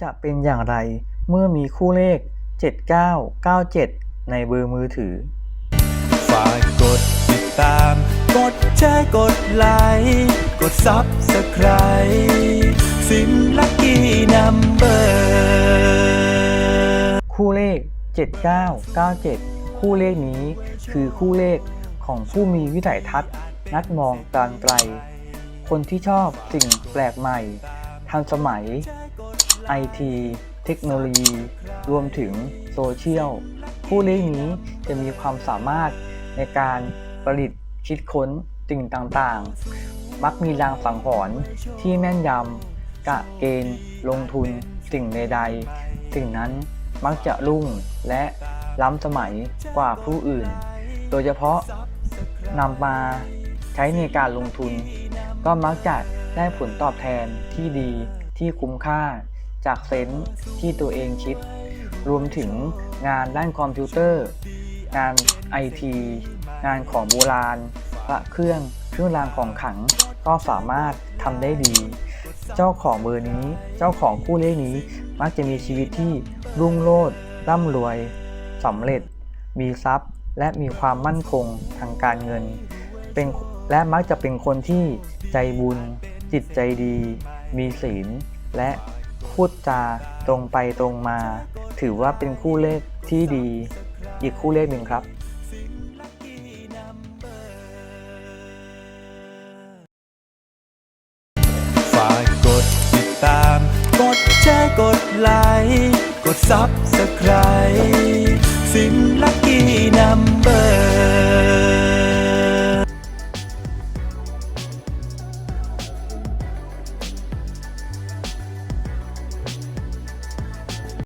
จะเป็นอย่างไรเมื่อมีคู่เลข 7997 ในเบอร์มือถือ ฝากกดติดตาม กดแชร์กดไลค์กดซับสไคร b e ฟินลักกี้นัมเบอร์คู่เลข 7997 คู่เลขนี้คือคู่เลขของผู้มีวิสัยทัศน์ นัดมองการไกล คนที่ชอบสิ่งแปลกใหม่ ทันสมัย IT เทคโนโลยี รวมถึงโซเชียลคู่เลขนี้จะมีความสามารถในการประดิษฐ์คิดค้นสิ่งต่างๆ มักมีรางสังหรณ์ที่แม่นยำกะเกณฑ์ลงทุนสิ่งใดๆสิ่งนั้นมักจะรุ่งและล้ำสมัยกว่าผู้อื่น โดยเฉพาะนำมาใช้ในการลงทุน ก็มักจะได้ผลตอบแทนที่ดีที่คุ้มค่า จากเซนส์ที่ตัวเองคิด รวมถึงงานด้านคอมพิวเตอร์ งานไอทีงานของโบราณพระเครื่องเครื่องรางของขังก็สามารถทำได้ดี เจ้าของเบอร์นี้ เจ้าของคู่เลขนี้มักจะมีชีวิตที่รุ่งโรจน์ร่ำรวยสำเร็จ มีทรัพย์ และมีความมั่นคงทางการเงิน เป็นและมักจะเป็นคนที่ใจบุญ จิตใจดี มีศีล และ พูดจาตรงไปตรงมา ถือว่าเป็นคู่เลขที่ดี อีกคู่เลขหนึ่งครับฝากกดติดตาม กดแชร์กดไลค์กดซับสไคร b e ฟินลักกี้นัมเบอร์